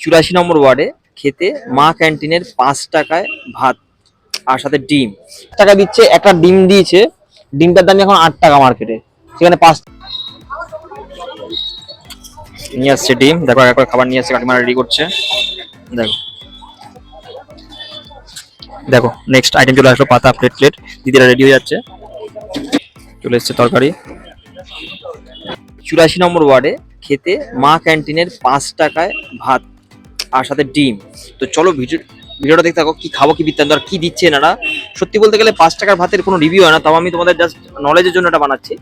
চুরাশি নম্বর ওয়ার্ডে খেতে মা ক্যান্টিনের পাঁচ টাকায় ভাত আর সাথে ডিম। টাকা দিচ্ছে, একটা ডিম দিয়েছে, ডিমটার দাম এখন আট টাকা মার্কেটে। সেখানে পাঁচ নিয়ে আসছে ডিম। দেখো একবার খাবার নিয়ে আসছে কাকিমা রেডি করছে। দেখো। দেখো নেক্সট আইটেম চলে আসলো, পাতা প্লেট প্লেট দিদিরা রেডি হয়ে যাচ্ছে। চলে এসছে তরকারি। চুরাশি নম্বর ওয়ার্ডে খেতে মা ক্যান্টিনের পাঁচ টাকায় ভাত আর সাথে ডিম। তো চলো ভিডিও ভিডিওটা দেখতে থাকো, কি খাব, কি বৃত্তান্ত, আর কি দিচ্ছে এনারা। সত্যি বলতে গেলে পাঁচ টাকার ভাতের কোনো রিভিউ হয় না, তাও আমি তোমাদের জাস্ট নলেজের জন্য এটা বানাচ্ছি।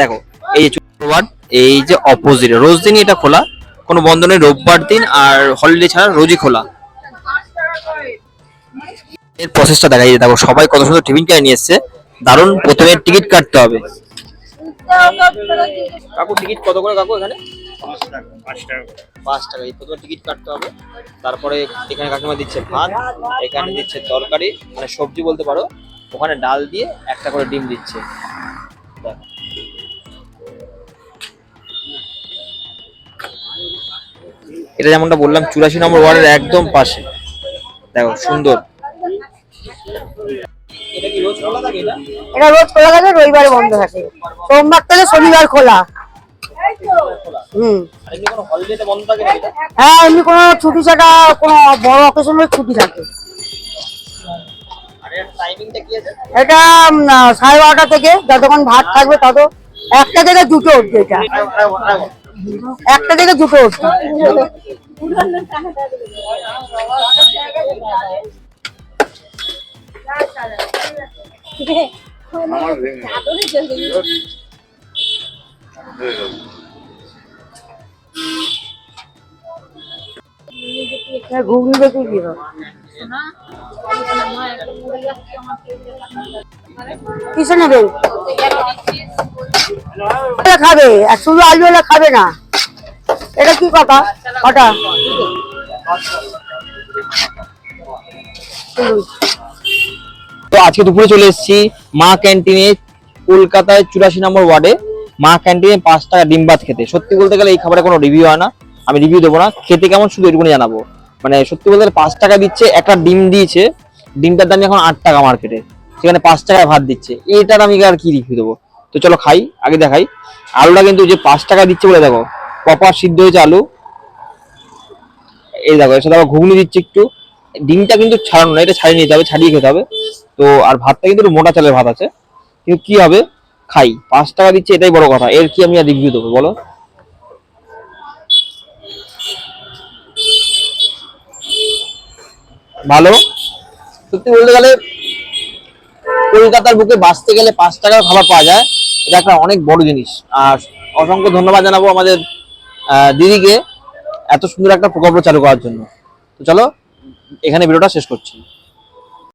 দেখো, এই যে এই যে অপোজিট রোজ দিনই এটা খোলা। কোনো বন্ধ নেই, রোববার দিন, আর হলিডে ছাড়া রোজই খোলা। এর প্রসেসটা দেখা যায় দেখো, সবাই কত সুন্দর টিফিন কিনে নিয়ে এসছে। দারুণ, প্রথমে টিকিট কাটতে হবে। কাকু টিকিট কত করে কাকু এখানে? পাঁচ টাকা। এই প্রথমে টিকিট কাটতে হবে। তারপরে এখানে কাকিমা দিচ্ছে ভাত এখানে দিচ্ছে তরকারি মানে সবজি বলতে পারো। ওখানে ডাল দিয়ে একটা করে ডিম দিচ্ছে। এটা যেমনটা বললাম চুরাশি নম্বর ওয়ার্ডের একদম পাশে। দেখো সুন্দর। এটা কি রোজ খোলা থাকে এটা এটা রোজ খোলা থাকে রবিবারে বন্ধ থাকে। সোমবার থেকে শনিবার খোলা। হুম। হ্যাঁ এমনি কোনো ছুটি ছাটা কোনো বড় অকেশনের ছুটি থাকে। এটা সাড়ে বারোটা থেকে যতক্ষণ ভাত থাকবে তত একটা থেকে দুটো অবধি এটা। একটা থেকে দুটো অবধি। হ্যাঁ, ঘুগনি কি কিসে খাবে আর শুধু আলু হলে খাবে না। এটা কি কথা? কটা? তো আজকে দুপুরে চলে এসেছি মা ক্যান্টিনে, কলকাতায় চুরাশি নম্বর ওয়ার্ডে। মা ক্যান্টিনে পাঁচ টাকা ডিম ভাত খেতে। সত্যি বলতে গেলে এই খাবারের কোনো রিভিউ হয় না। আমি রিভিউ দেবো না। খেতে কেমন শুধু এটুকুনি জানাব। মানে সত্যি বলতে পাঁচ টাকা দিচ্ছে, একটা ডিম দিয়েছে। ডিমটার দাম এখন আট টাকা মার্কেটে সেখানে পাঁচ টাকায় ভাত দিচ্ছে। এটার আমি আর কি রিভিউ দেবো? তো চলো খাই, আগে দেখাই। আলুটা কিন্তু যে পাঁচ টাকা দিচ্ছে বলে দেখো প্রপার সিদ্ধ হয়েছে আলু। এই দেখো সাথে আবার ঘুগনি দিচ্ছে একটু। ডিমটা কিন্তু ছাড়ানো না এটা ছাড়িয়ে নিতে হবে, ছাড়িয়ে খেতে হবে। তো আর ভাতটা কিন্তু মোটা চালের ভাত আছে। কিন্তু কি হবে? খাই, পাঁচ টাকা দিচ্ছে, এটাই বড় কথা। এর কি আমি আর রিভিউ দেবো বলো? ভালো। সত্যি বলতে গেলে, কলকাতার বুকে বাঁচতে গেলে পাঁচ টাকার খাবার পাওয়া যায়। এটা একটা অনেক বড় জিনিস। আর অসংখ্য ধন্যবাদ জানাব আমাদের দিদিকে এত সুন্দর একটা প্রকল্প চালু করার জন্য। তো চলো, এখানে ভিডিওটা শেষ করছি।